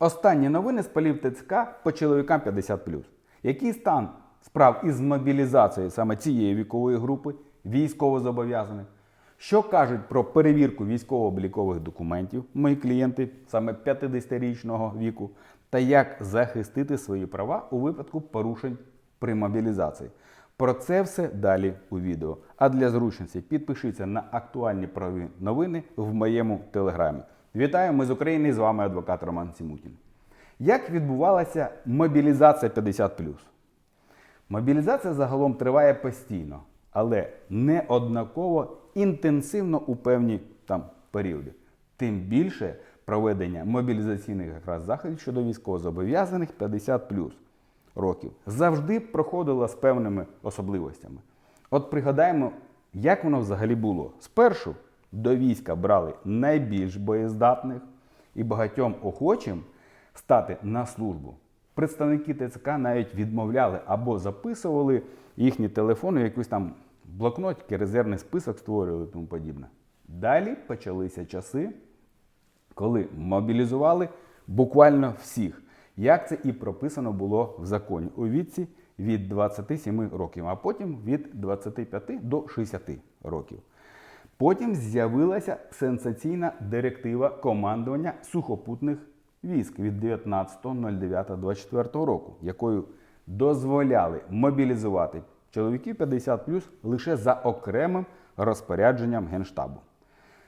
Останні новини з полів ТЦК по чоловікам 50+. Який стан справ із мобілізацією саме цієї вікової групи військовозобов'язаних? Що кажуть про перевірку військово-облікових документів мої клієнти саме 50-річного віку, та як захистити свої права у випадку порушень при мобілізації? Про це все далі у відео. А для зручності підпишіться на актуальні правові новини в моєму телеграмі. Вітаю, ми з України. З вами адвокат Роман Сімутін. Як відбувалася мобілізація 50 Мобілізація загалом триває постійно, але не однаково інтенсивно у певні там періоди. Тим більше проведення мобілізаційних якраз заходів щодо військовозобов'язаних 50 років завжди проходило з певними особливостями. От пригадаємо, як воно взагалі було. Спершу до війська брали найбільш боєздатних і багатьом охочим стати на службу. Представники ТЦК навіть відмовляли або записували їхні телефони, в якийсь там блокнотики, резервний список створювали і тому подібне. Далі почалися часи, коли мобілізували буквально всіх, як це і прописано було в законі у віці від 27 років, а потім від 25 до 60 років. Потім з'явилася сенсаційна директива командування сухопутних військ від 19.09.24 року, якою дозволяли мобілізувати чоловіків 50 лише за окремим розпорядженням Генштабу.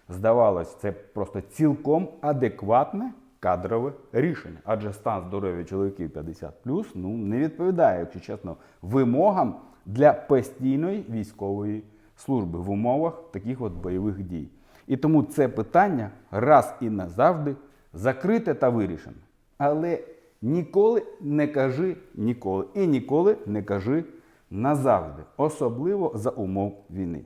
Здавалось, це просто цілком адекватне кадрове рішення, адже стан здоров'я чоловіків 50 ну, не відповідає, якщо чесно, вимогам для постійної військової служби в умовах таких от бойових дій. І тому це питання раз і назавжди закрите та вирішене. Але ніколи не кажи ніколи. І ніколи не кажи назавжди, особливо за умов війни.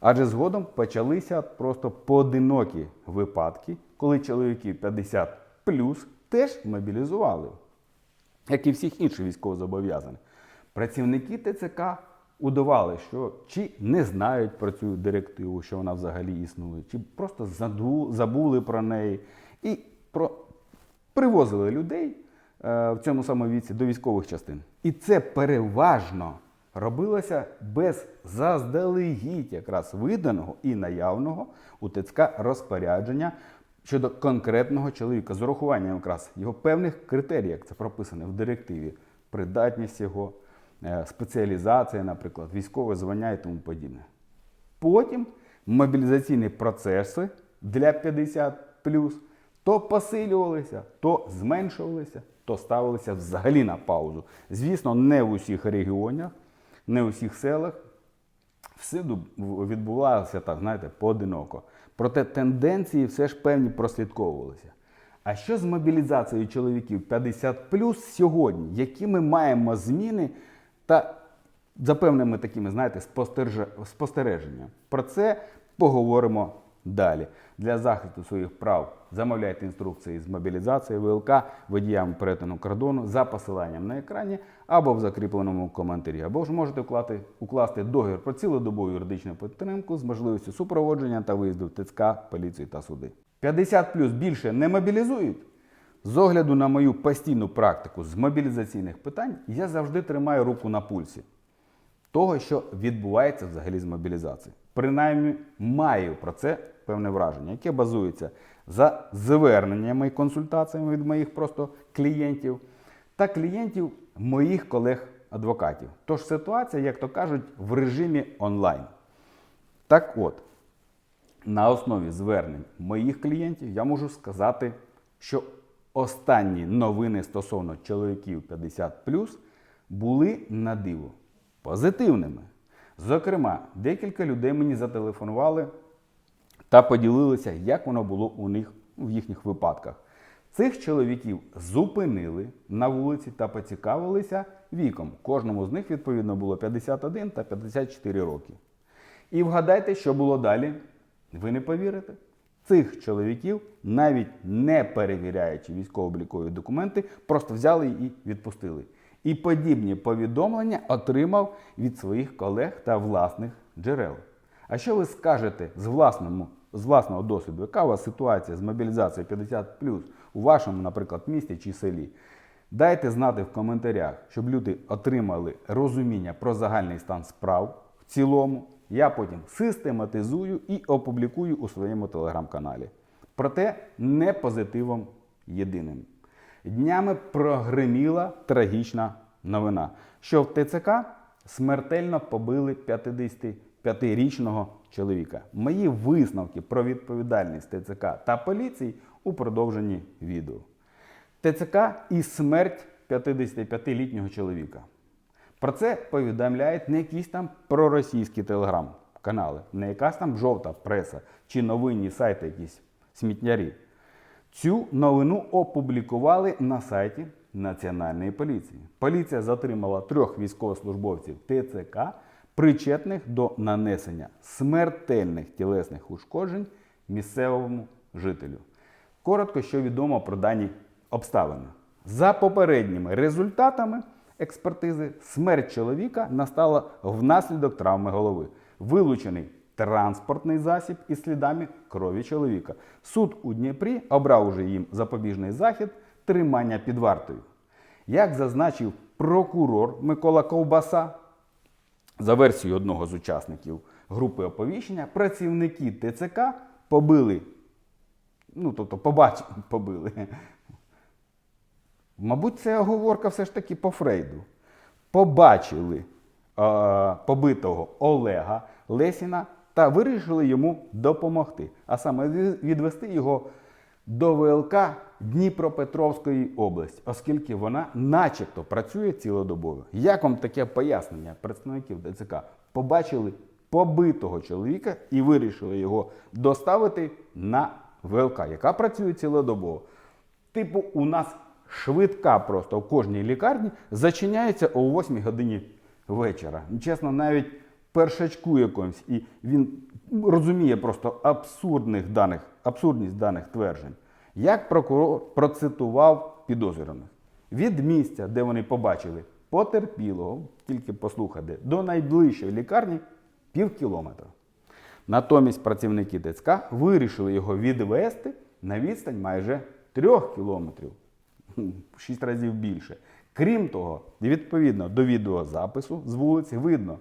Адже згодом почалися просто поодинокі випадки, коли чоловіків 50 плюс теж мобілізували, як і всіх інших військовозобов'язаних. Працівники ТЦК удавали, що чи не знають про цю директиву, що вона взагалі існує, чи просто забули про неї і про... привозили людей е, в цьому самому віці до військових частин. І це переважно робилося без заздалегідь якраз виданого і наявного у ТЦК розпорядження щодо конкретного чоловіка з урахуванням якраз його певних критерій, як це прописано в директиві, придатність його, спеціалізація, наприклад, військове звання і тому подібне. Потім мобілізаційні процеси для 50 то посилювалися, то зменшувалися, то ставилися взагалі на паузу. Звісно, не в усіх регіонах, не в усіх селах. Всюди відбувалося так, знаєте, поодиноко. Проте тенденції все ж певні прослідковувалися. А що з мобілізацією чоловіків 50 сьогодні? Які ми маємо зміни та за певними такими, знаєте, спостереж- спостереженнями? Про це поговоримо далі. Для захисту своїх прав замовляйте інструкції з мобілізації ВЛК водіям перетину кордону за посиланням на екрані або в закріпленому коментарі. Або ж можете уклати, укласти договір про цілодобову юридичну підтримку з можливістю супроводження та виїзду в ТЦК, поліцію та суди. 50 плюс більше не мобілізують. З огляду на мою постійну практику з мобілізаційних питань, я завжди тримаю руку на пульсі того, що відбувається взагалі з мобілізацією. Принаймні маю про це певне враження, яке базується за зверненнями і консультаціями від моїх просто клієнтів та клієнтів моїх колег-адвокатів. Тож ситуація, як то кажуть, в режимі онлайн. Так от, на основі звернень моїх клієнтів я можу сказати, що останні новини стосовно чоловіків 50 були на диво позитивними. Зокрема, декілька людей мені зателефонували та поділилися, як воно було у них в їхніх випадках. Цих чоловіків зупинили на вулиці та поцікавилися віком. Кожному з них, відповідно, було 51 та 54 роки. І вгадайте, що було далі. Ви не повірите. Цих чоловіків, навіть не перевіряючи військово-облікові документи, просто взяли і відпустили. І подібні повідомлення отримав від своїх колег та власних джерел. А що ви скажете з, власному, з власного досвіду? Яка у вас ситуація з мобілізацією 50 у вашому, наприклад, місті чи селі. Дайте знати в коментарях, щоб люди отримали розуміння про загальний стан справ в цілому. Я потім систематизую і опублікую у своєму телеграм-каналі. Проте не позитивом єдиним. Днями прогреміла трагічна новина, що в ТЦК смертельно побили 55-річного чоловіка. Мої висновки про відповідальність ТЦК та поліції у продовженні відео. ТЦК і смерть 55-літнього чоловіка. Про це повідомляють не якісь там проросійські телеграм-канали, не якась там жовта преса чи новинні сайти якісь смітнярі. Цю новину опублікували на сайті Національної поліції. Поліція затримала трьох військовослужбовців ТЦК, причетних до нанесення смертельних тілесних ушкоджень місцевому жителю. Коротко, що відомо про дані обставини. За попередніми результатами експертизи, смерть чоловіка настала внаслідок травми голови. Вилучений транспортний засіб із слідами крові чоловіка. Суд у Дніпрі обрав уже їм запобіжний захід тримання під вартою. Як зазначив прокурор Микола Ковбаса, за версією одного з учасників групи оповіщення, працівники ТЦК побили, ну тобто побач... побили. Мабуть, це оговорка все ж таки по Фрейду. Побачили е, побитого Олега Лесіна та вирішили йому допомогти, а саме ві- відвести його до ВЛК Дніпропетровської області, оскільки вона начебто працює цілодобово. Як вам таке пояснення представників ДЦК? Побачили побитого чоловіка і вирішили його доставити на ВЛК, яка працює цілодобово. Типу, у нас швидка просто в кожній лікарні зачиняється о 8 годині вечора. Чесно, навіть першачку якомусь, і він розуміє просто абсурдних даних, абсурдність даних тверджень. Як прокурор процитував підозрюваних від місця, де вони побачили потерпілого, тільки послухайте, до найближчої лікарні пів кілометра. Натомість працівники ТЦК вирішили його відвести на відстань майже трьох кілометрів, в шість разів більше. Крім того, відповідно до відеозапису з вулиці видно,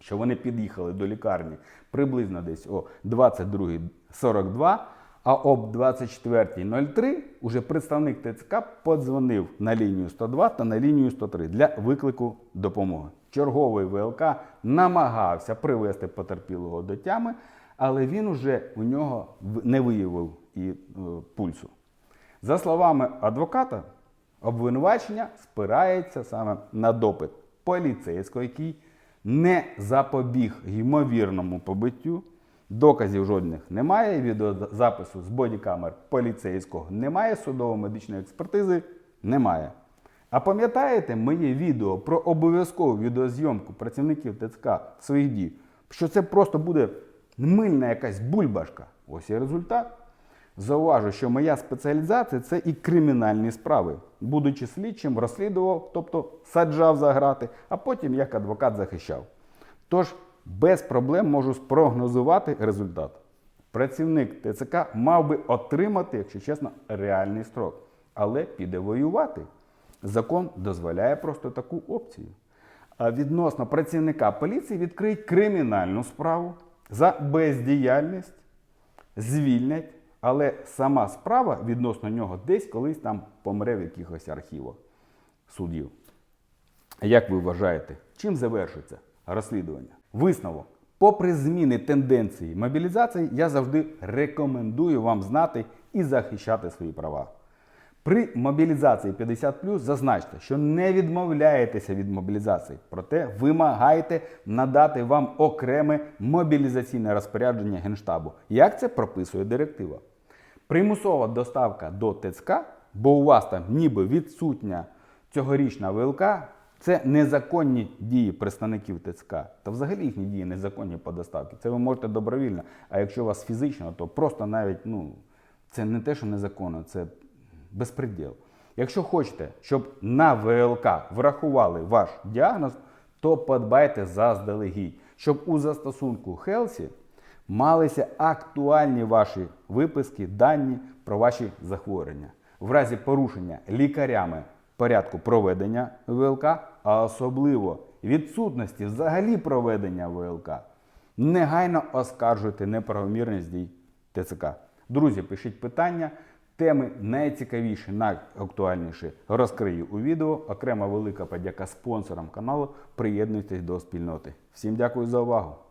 що вони під'їхали до лікарні приблизно десь о 22.42, а об 24.03 уже представник ТЦК подзвонив на лінію 102 та на лінію 103 для виклику допомоги. Черговий ВЛК намагався привести потерпілого до тями, але він уже у нього не виявив і е, пульсу. За словами адвоката, обвинувачення спирається саме на допит поліцейського, який не запобіг ймовірному побиттю. Доказів жодних немає, відеозапису з бодікамер поліцейського немає, судово-медичної експертизи немає. А пам'ятаєте моє відео про обов'язкову відеозйомку працівників ТЦК своїх дій? Що це просто буде мильна якась бульбашка? Ось і результат. Зауважу, що моя спеціалізація це і кримінальні справи. Будучи слідчим, розслідував, тобто саджав за грати, а потім як адвокат захищав. Тож без проблем можу спрогнозувати результат. Працівник ТЦК мав би отримати, якщо чесно, реальний строк, але піде воювати. Закон дозволяє просто таку опцію. А відносно працівника поліції відкриють кримінальну справу за бездіяльність звільнять, але сама справа відносно нього десь колись там помре в якихось архівах судів. Як ви вважаєте, чим завершиться розслідування? Висновок. Попри зміни тенденції мобілізації, я завжди рекомендую вам знати і захищати свої права. При мобілізації 50 зазначте, що не відмовляєтеся від мобілізації, проте вимагайте надати вам окреме мобілізаційне розпорядження Генштабу. Як це прописує директива? Примусова доставка до ТЦК, бо у вас там ніби відсутня цьогорічна ВЛК, це незаконні дії представників ТЦК. Та взагалі їхні дії незаконні по доставці. Це ви можете добровільно. А якщо у вас фізично, то просто навіть ну, це не те, що незаконно, це безпреділ. Якщо хочете, щоб на ВЛК врахували ваш діагноз, то подбайте заздалегідь, щоб у застосунку Хелсі малися актуальні ваші виписки, дані про ваші захворювання. В разі порушення лікарями порядку проведення ВЛК, а особливо відсутності взагалі проведення ВЛК, негайно оскаржуйте неправомірність дій ТЦК. Друзі, пишіть питання. Теми найцікавіші, найактуальніші розкрию у відео. Окрема велика подяка спонсорам каналу. Приєднуйтесь до спільноти. Всім дякую за увагу!